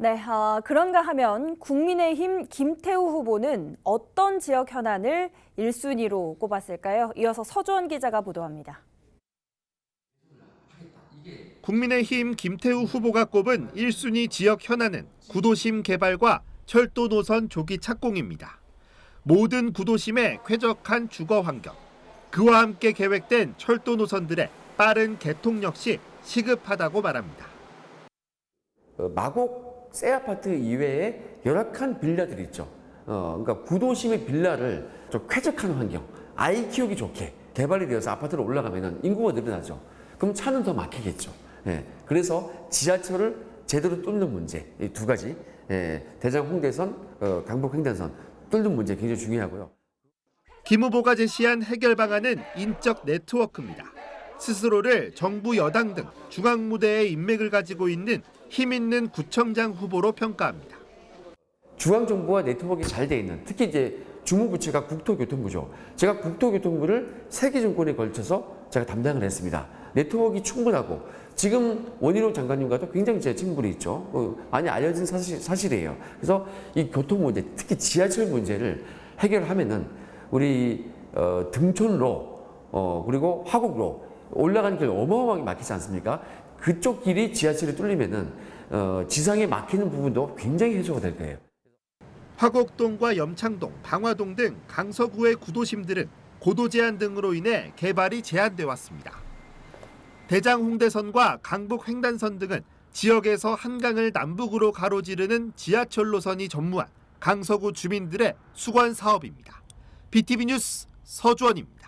네, 아, 그런가 하면 국민의힘 김태우 후보는 어떤 지역 현안을 1순위로 꼽았을까요? 이어서 서주원 기자가 보도합니다. 국민의힘 김태우 후보가 꼽은 1순위 지역 현안은 구도심 개발과 철도 노선 조기 착공입니다. 모든 구도심의 쾌적한 주거 환경, 그와 함께 계획된 철도 노선들의 빠른 개통 역시 시급하다고 말합니다. 어, 마곡 새 아파트 이외에 열악한 빌라들이 있죠. 어, 그러니까 구도심의 빌라를 좀 쾌적한 환경, 아이 키우기 좋게 개발이 되어서 아파트로 올라가면 인구가 늘어나죠. 그럼 차는 더 막히겠죠. 예, 그래서 지하철을 제대로 뚫는 문제, 이 두 가지, 예, 대장 홍대선, 어, 강북 횡단선 뚫는 문제 굉장히 중요하고요. 김 후보가 제시한 해결 방안은 인적 네트워크입니다. 스스로를 정부 여당 등 중앙 무대에 인맥을 가지고 있는 힘 있는 구청장 후보로 평가합니다. 중앙 정부와 네트워크가 잘 돼 있는 특히 이제 주무부처가 국토교통부죠. 제가 국토교통부를 세개 정권에 걸쳐서 제가 담당을 했습니다. 네트워크가 충분하고 지금 원희룡 장관님과도 굉장히 제 친분이 있죠. 어, 많이 알려진 사실, 사실이에요. 그래서 이 교통 문제, 특히 지하철 문제를 해결하면은 우리 어, 등촌로 어, 그리고 화곡로 올라가는 길 어마어마하게 막히지 않습니까? 그쪽 길이 지하철이 뚫리면은 어, 지상에 막히는 부분도 굉장히 해소가 될 거예요. 화곡동과 염창동, 방화동 등 강서구의 구도심들은 고도 제한 등으로 인해 개발이 제한돼 왔습니다. 대장 홍대선과 강북 횡단선 등은 지역에서 한강을 남북으로 가로지르는 지하철 노선이 전무한 강서구 주민들의 수건 사업입니다. BTV 뉴스 서주원입니다.